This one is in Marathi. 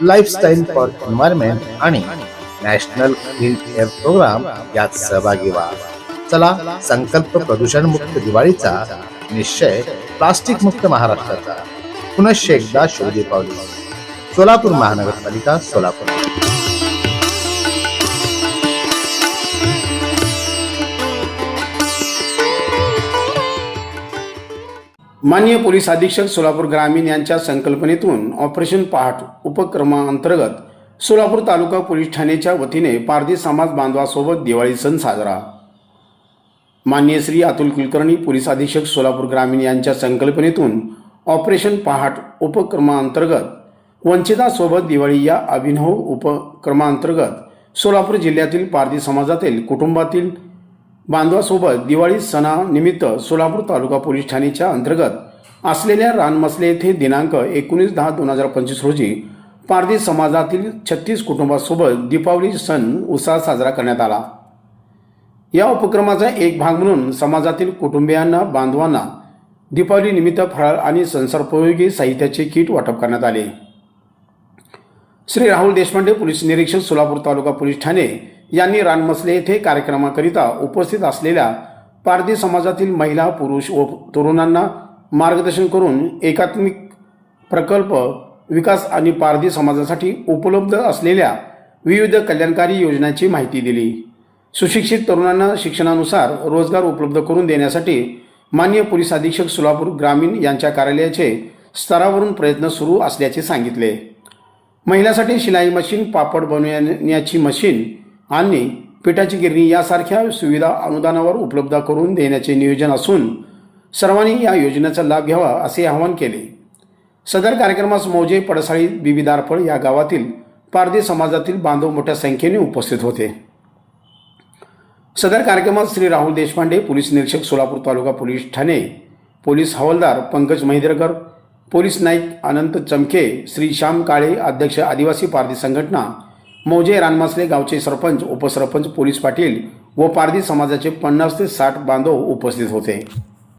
लाईफस्टाईल फॉर एन्व्हायरमेंट आणि नॅशनल क्लीन एअर प्रोग्राम यात सहभागी व्हा. चला संकल्प प्रदूषण मुक्त दिवाळीचा निश्चय प्लास्टिक मुक्त महाराष्ट्राचा. पुनश्च एकदा शोधी पावली. सोलापूर महानगरपालिका सोलापूर. माननीय पोलीस अधीक्षक सोलापूर ग्रामीण यांच्या संकल्पनेतून ऑपरेशन पहाट. उपक्रमाअंतर्गत सोलापूर तालुका पोलीस ठाण्याच्या वतीने पारधी समाज बांधवासोबत दिवाळी सण साजरा. माननीय श्री अतुल कुलकर्णी पोलीस अधीक्षक सोलापूर ग्रामीण यांच्या संकल्पनेतून ऑपरेशन पहाट उपक्रमाअंतर्गत वंचितासोबत दिवाळी या अभिनव उपक्रमाअंतर्गत सोलापूर जिल्ह्यातील पारधी समाजातील कुटुंबातील बांधवासोबत दिवाळी सणानिमित्त सोलापूर तालुका पोलीस ठाण्याच्या अंतर्गत असलेल्या रानमसले येथे दिनांक एकोणीस दहा दोन हजार पंचवीस रोजी पारधी समाजातील छत्तीस कुटुंबासोबत दीपावली सण उत्साहात साजरा करण्यात आला. या उपक्रमाचा एक भाग म्हणून समाजातील कुटुंबियांना बांधवांना दीपावली निमित्त फराळ आणि संसारोपयोगी साहित्याचे किट वाटप करण्यात आले. श्री राहुल देशपांडे पोलीस निरीक्षक सोलापूर तालुका पोलीस ठाणे यांनी रानमसले येथे कार्यक्रमाकरिता उपस्थित असलेल्या पारधी समाजातील महिला पुरुष व तरुणांना मार्गदर्शन करून एकात्मिक प्रकल्प विकास आणि पारधी समाजासाठी उपलब्ध असलेल्या विविध कल्याणकारी योजनांची माहिती दिली. सुशिक्षित तरुणांना शिक्षणानुसार रोजगार उपलब्ध करून देण्यासाठी मान्य पोलीस अधीक्षक सोलापूर ग्रामीण यांच्या कार्यालयाचे स्तरावरून प्रयत्न सुरू असल्याचे सांगितले. महिलांसाठी शिलाई मशीन पापड बनवण्याची मशीन आणि पिठाची गिरणी यासारख्या सुविधा अनुदानावर उपलब्ध करून देण्याचे नियोजन असून सर्वांनी या योजनेचा लाभ घ्यावा असे आवाहन केले. सदर कार्यक्रमास मौजे पडसाळी बिबीदारफळ या गावातील पारधी समाजातील बांधव मोठ्या संख्येने उपस्थित होते. सदर कार्यक्रमात श्री राहुल देशपांडे पोलीस निरीक्षक सोलापूर तालुका पोलीस ठाणे पोलीस हवालदार पंकज महिद्रकर पोलीस नाईक अनंत चमके श्री श्याम काळे अध्यक्ष आदिवासी पारधी संघटना मौजे रानमासले गावचे सरपंच उपसरपंच पोलीस पाटील व पारधी समाजाचे पन्नास ते साठ बांधव उपस्थित होते.